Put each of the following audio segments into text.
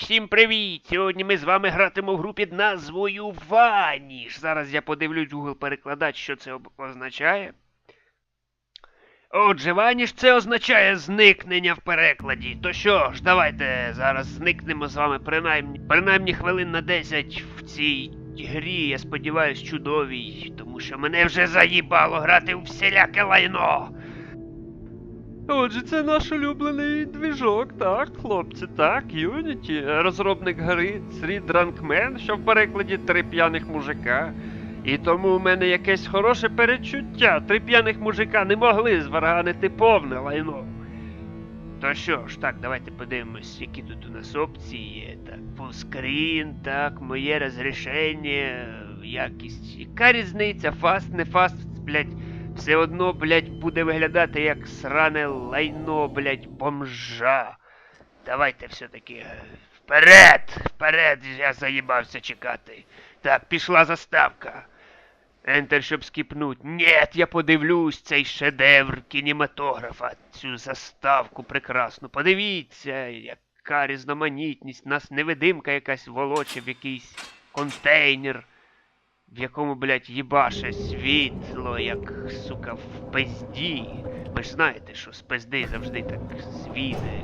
всім привіт! Сьогодні ми з вами гратимо в групі під назвою Ваніш. Зараз я подивлюсь Google перекладач, що це означає. Отже, Ваніш це означає зникнення в перекладі. То що ж, давайте зараз зникнемо з вами принаймні, принаймні хвилин на 10 в цій грі, я сподіваюсь, чудовій, тому що мене вже заїбало грати у всіляке лайно. Отже, це наш улюблений двіжок, так, хлопці, так, Unity, розробник гри Three Men, що в перекладі три п'яних мужика. І тому у мене якесь хороше перечуття. Три п'яних мужика не могли зварганити повне лайно. То що ж, так, давайте подивимось, які тут у нас опції є. Так, фулскрін, так, моє розрішення, якість. Яка різниця? Фаст, не фаст, блядь. Все одно, блядь, буде виглядати як сране лайно, блядь, бомжа. Давайте все-таки е, вперед! Вперед! Я заїбався чекати. Так, пішла заставка. Ентер, щоб скіпнуть. Нєт, я подивлюсь цей шедевр кінематографа, цю заставку прекрасну. Подивіться, яка різноманітність. Нас невидимка якась волоче в якийсь контейнер в якому, блядь, їбаше світло, як, сука, в пизді. Ви ж знаєте, що з пизди завжди так світи.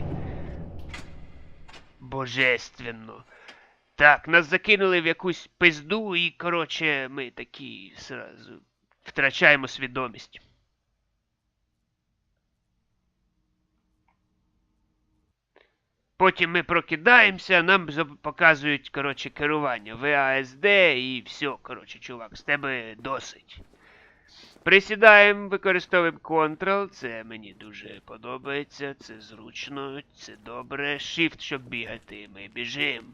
Божественно. Так, нас закинули в якусь пизду, і, коротше, ми такі сразу втрачаємо свідомість. Потім ми прокидаємося, нам показують, коротше, керування ВАСД і все, коротше, чувак, з тебе досить. Присідаємо, використовуємо Ctrl, це мені дуже подобається, це зручно, це добре. Shift, щоб бігати, ми біжимо.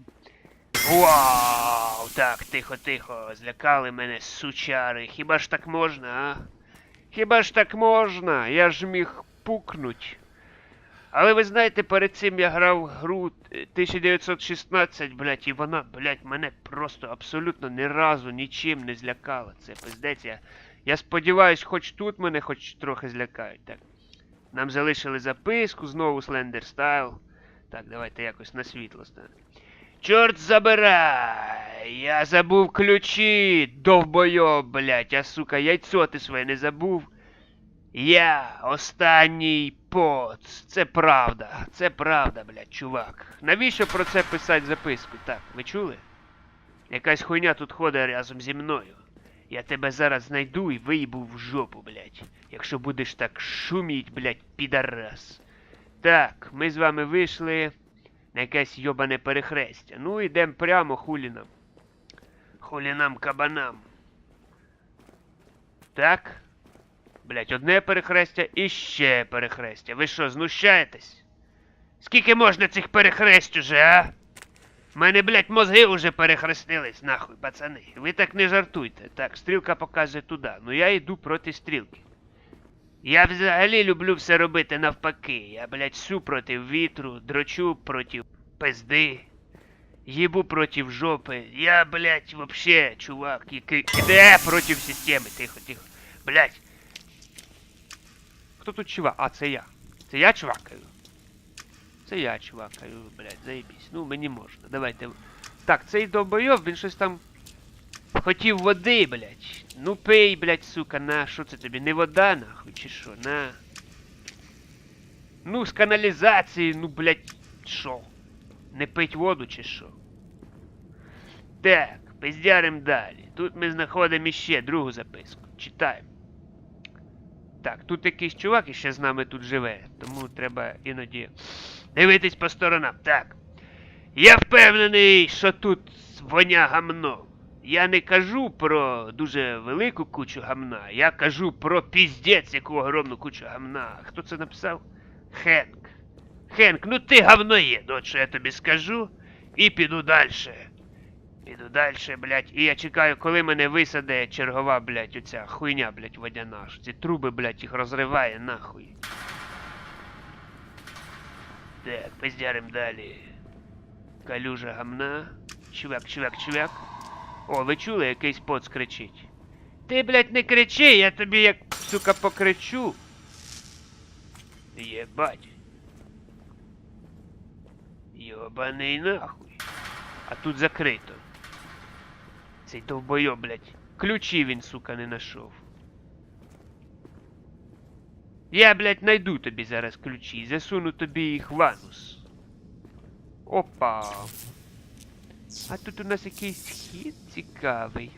Вау! Так, тихо, тихо, злякали мене сучари. Хіба ж так можна, а? Хіба ж так можна? Я ж міг пукнуть. Але ви знаєте, перед цим я грав гру е, 1916, блядь, і вона, блядь, мене просто абсолютно ні разу нічим не злякала. Це пиздець. Я, я сподіваюсь, хоч тут мене хоч трохи злякають. Так. Нам залишили записку, знову Slender Style. Так, давайте якось на світло стане. Чорт забирай! Я забув ключі, довбойоб, блядь, а сука, яйцо ти своє не забув. Я останній поц. Це правда. Це правда, блядь, чувак. Навіщо про це писати записку? Так, ви чули? Якась хуйня тут ходить разом зі мною. Я тебе зараз знайду і виїбу в жопу, блядь. Якщо будеш так шуміть, блядь, підарас. Так, ми з вами вийшли на якесь йобане перехрестя. Ну, йдемо прямо хулі нам. Хулі нам кабанам. Так? Блять, одне перехрестя і ще перехрестя. Ви що, знущаєтесь? Скільки можна цих перехресть уже, а? В мене, блять, мозги уже перехрестились, нахуй, пацани. Ви так не жартуйте. Так, стрілка показує туди. Ну я йду проти стрілки. Я взагалі люблю все робити навпаки. Я, блять, су проти вітру, дрочу проти пизди. Їбу проти жопи. Я, блять, вообще, чувак, який іде проти системи. Тихо, тихо. Блять. Хто тут чувак? А, це я. Це я чувакаю. Це я чувакаю, блядь, заєбісь. Ну, мені можна. Давайте. Так, цей довбойов, він щось там. Хотів води, блядь. Ну пий, блядь, сука, на, що це тобі? Не вода, нахуй, чи що, на. Ну, з каналізації, ну, блядь, що? Не пить воду, чи що? Так, пиздярим далі. Тут ми знаходимо іще другу записку. Читаємо. Так, тут якийсь чувак іще з нами тут живе, тому треба іноді дивитись по сторонам. Так. Я впевнений, що тут воня гамно. Я не кажу про дуже велику кучу гамна, я кажу про піздець, яку огромну кучу гамна. Хто це написав? Хенк. Хенк, ну ти говноєд, от що я тобі скажу, і піду дальше. Піду дальше, блядь, і я чекаю, коли мене висаде чергова, блядь, оця хуйня, блядь, водяна. Ці труби, блядь, їх розриває нахуй. Так, пиздярим далі. Калюжа гамна. Чувак, чувак, чувак. О, ви чули, якийсь поц кричить. Ти, блядь, не кричи, я тобі як, сука, покричу. Єбать. Йобаний нахуй. А тут закрито. Цей довбойо, блядь. Ключі він, сука, не знайшов. Я, блядь, найду тобі зараз ключі засуну тобі їх в анус. Опа. А тут у нас якийсь хід цікавий.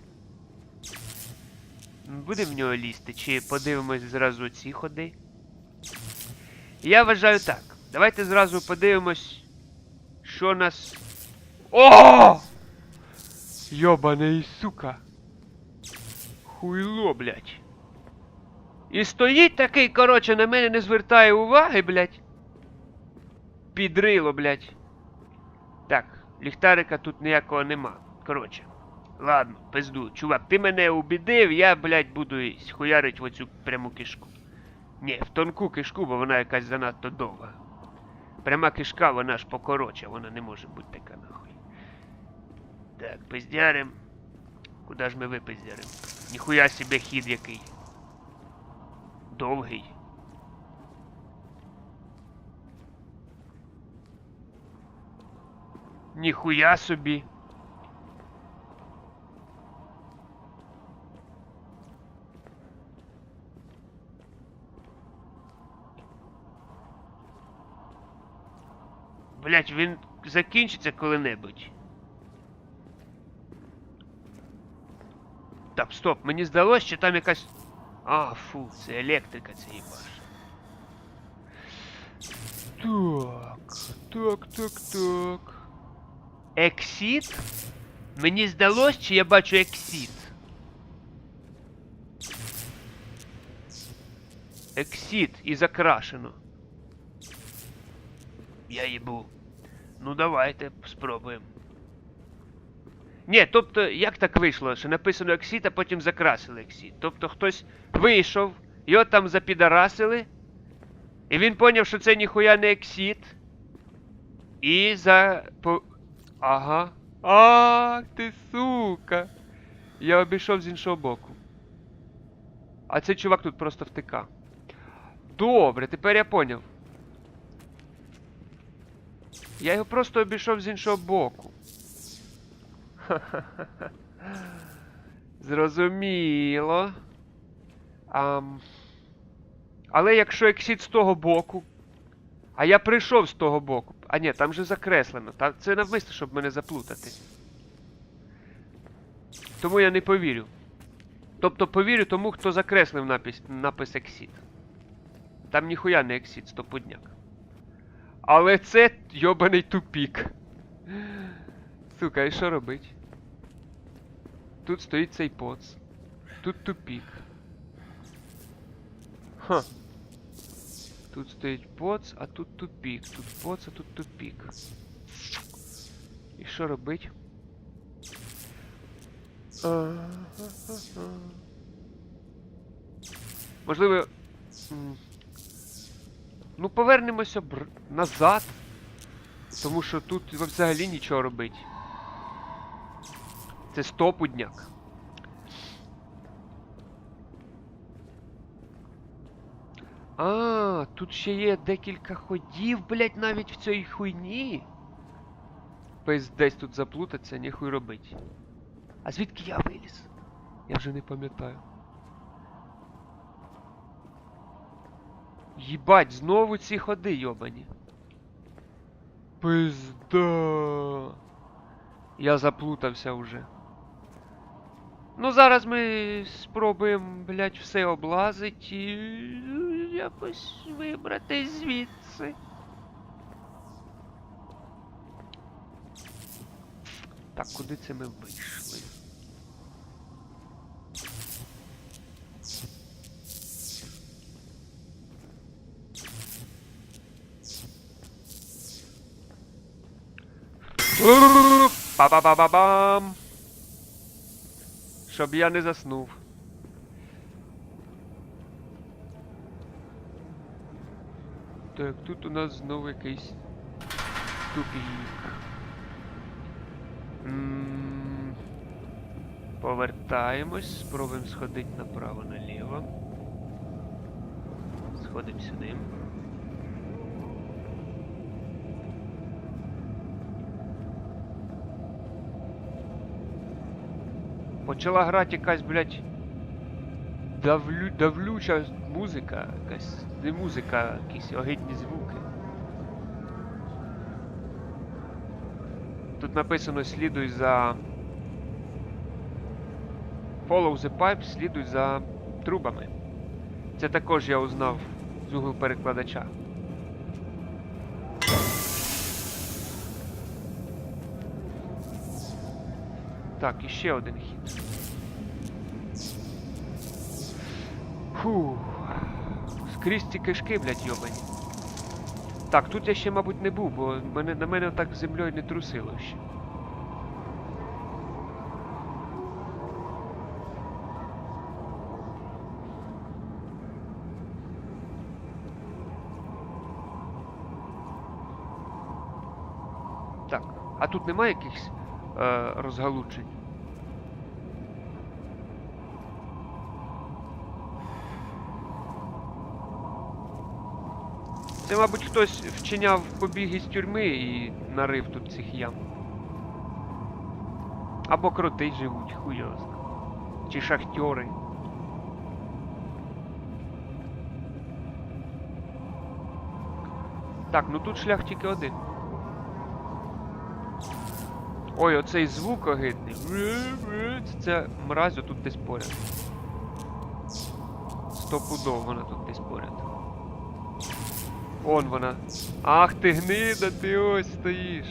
Будемо в нього лізти, чи подивимось зразу ці ходи? Я вважаю так. Давайте зразу подивимось, що нас. О! Йобаний сука. Хуйло, блядь. І стоїть такий, короче, на мене не звертає уваги, блядь. Підрило, блядь. Так, ліхтарика тут ніякого нема. Короче. Ладно, пизду. Чувак, ти мене убідив, я, блядь, буду й хуярить в оцю пряму кишку. Ні, в тонку кишку, бо вона якась занадто довга. Пряма кишка, вона ж покороче, вона не може бути така нахуй. Так, пиздярим. Куда ж ми випиздярим? Ніхуя себе хід який. Довгий. Ніхуя собі. Блять, він закінчиться коли-небудь. Так, стоп, мені здалось, що там якась. А, фу, це електрика, це їбаш. Так, так, так, так. Ексіт? Мені здалось, чи я бачу ексіт? Ексіт і закрашено. Я їбу. Ну давайте спробуємо. Ні, тобто, як так вийшло, що написано ексіт, а потім закрасили ексіт. Тобто хтось вийшов, його там запідарасили, і він поняв, що це ніхуя не ексіт. І за. По... Ага. А, ти сука. Я обійшов з іншого боку. А цей чувак тут просто втикав. Добре, тепер я поняв. Я його просто обійшов з іншого боку. Зрозуміло. Ам... Але якщо ексіт з того боку. А я прийшов з того боку. А ні, там же закреслено. Та це навмисно, щоб мене заплутати. Тому я не повірю. Тобто повірю тому, хто закреслив напис, напис ексіт. Там ніхуя не ексіт, стопудняк. Але це йобаний тупік. Сука, і що робить? Тут стоїть цей поц. Тут тупік. Ха. Тут стоїть поц, а тут тупік. Тут поц, а тут тупік. І що робить? Можливо. Ну, повернемося бр... назад. Тому що тут взагалі нічого робить. Це стопудняк. А, тут ще є декілька ходів, блять, навіть в цій хуйні. Десь тут заплутаться, ніхуй робить. А звідки я виліз? Я вже не пам'ятаю. Їбать, знову ці ходи, йобані. Пизда. Я заплутався вже. Ну, зараз ми спробуємо, блядь, все облазить і якось вибрати звідси. Так, куди це ми вийшли? Па-па-па-па-бам! Щоб я не заснув. Так, тут у нас знову якийсь тупік. Повертаємось, спробуємо сходити направо-наліво. Сходимо сюди. Почала грати якась, блядь, давлю, давлюча музика, якась не музика, якісь огидні звуки. Тут написано слідуй за. Follow the pipe, слідуй за трубами. Це також я узнав з угол перекладача. Так, іще один хід. Фу. Скрізь ці кишки, блядь, йобані. Так, тут я ще, мабуть, не був, бо мене, на мене так землею не трусило ще. Так, а тут немає якихось е, розгалуджень? Це, мабуть, хтось вчиняв побіг із тюрми і нарив тут цих ям. Або кроти живуть, хуй його. Чи шахтьори. Так, ну тут шлях тільки один. Ой, оцей звук огидний. Це- мразь тут десь поряд. Стопудово вона тут десь поряд. Он вона. Ах ти гнида, ти ось стоїш.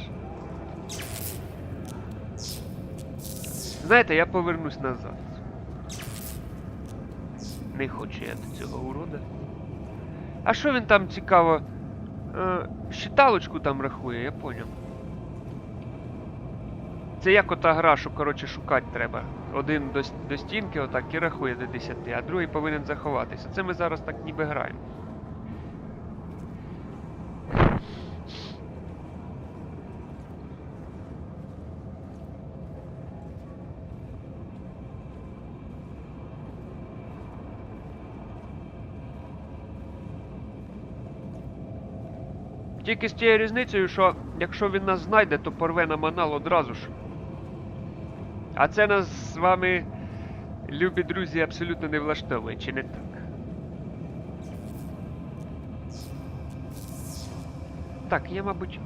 Знаєте, я повернусь назад. Не хочу я до цього урода. А що він там цікаво? Е, щиталочку там рахує, я поняв. Це як ота гра, що, коротше, шукати треба. Один до, до стінки отак і рахує до 10, а другий повинен заховатися. Це ми зараз так ніби граємо. Тільки з тією різницею, що якщо він нас знайде, то порве на манал одразу ж. А це нас з вами, любі друзі, абсолютно не влаштовує, чи не так? Так, я, мабуть.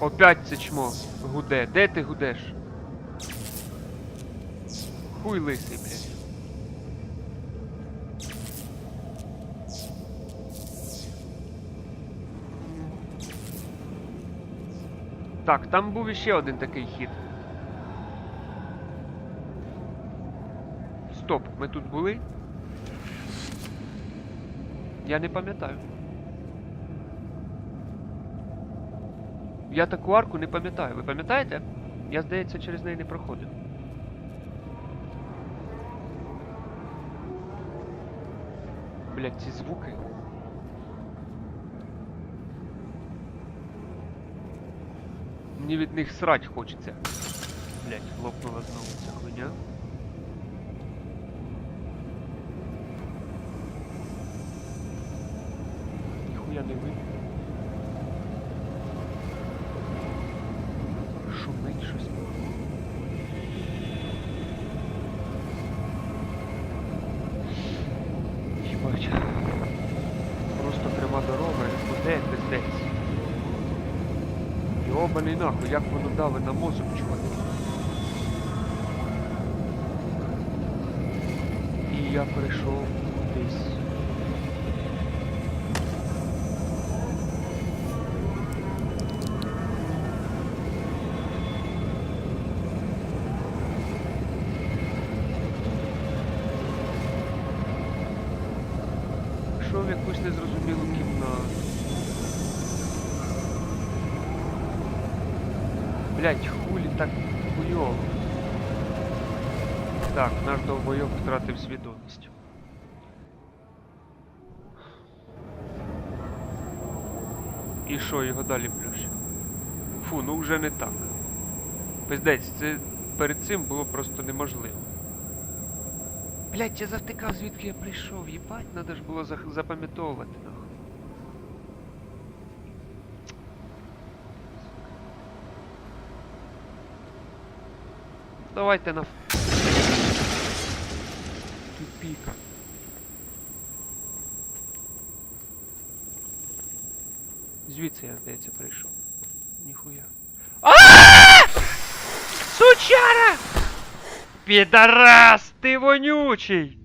Опять це чмо гуде. Де ти гудеш? Хуй лисий, блядь. Так, там був іще один такий хід. Стоп, ми тут були? Я не пам'ятаю. Я таку арку не пам'ятаю. Ви пам'ятаєте? Я, здається, через неї не проходив. Блять, ці звуки. Мені від них срать хочеться. Блять, лопнула знову ця хуйня. Ніхуя не видно. Шумить щось. Їбать. Просто пряма дорога, куди пиздець. Йобаний нахуй, як воно дали на мозок, чувак. І я прийшов десь. Прийшов в якусь незрозумілу кімнату. Блять, хулі так хуйово. Так, наш довбойок втратив свідомість. І що, його далі плющ? Фу, ну вже не так. Пиздець, це перед цим було просто неможливо. Блять, я завтикав, звідки я прийшов, їбать, надо ж було запам'ятовувати, нахуй. Давайте на. Тупік. Звідси я, здається, прийшов. Ніхуя. А! Сучара! Підарас, ти вонючий!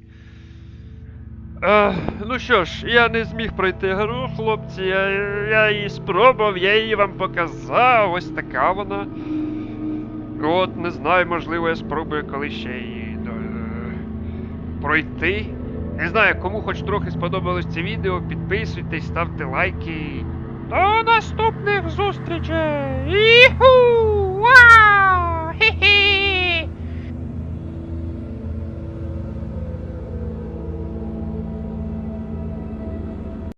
Е, ну що ж, я не зміг пройти гру, хлопці. Я, я її спробував, я її вам показав. Ось така вона. От, не знаю, можливо, я спробую коли ще її е, пройти. Не знаю, кому хоч трохи сподобалось це відео, підписуйтесь, ставте лайки. До наступних зустрічей! Іху! Вау! Хі-хі!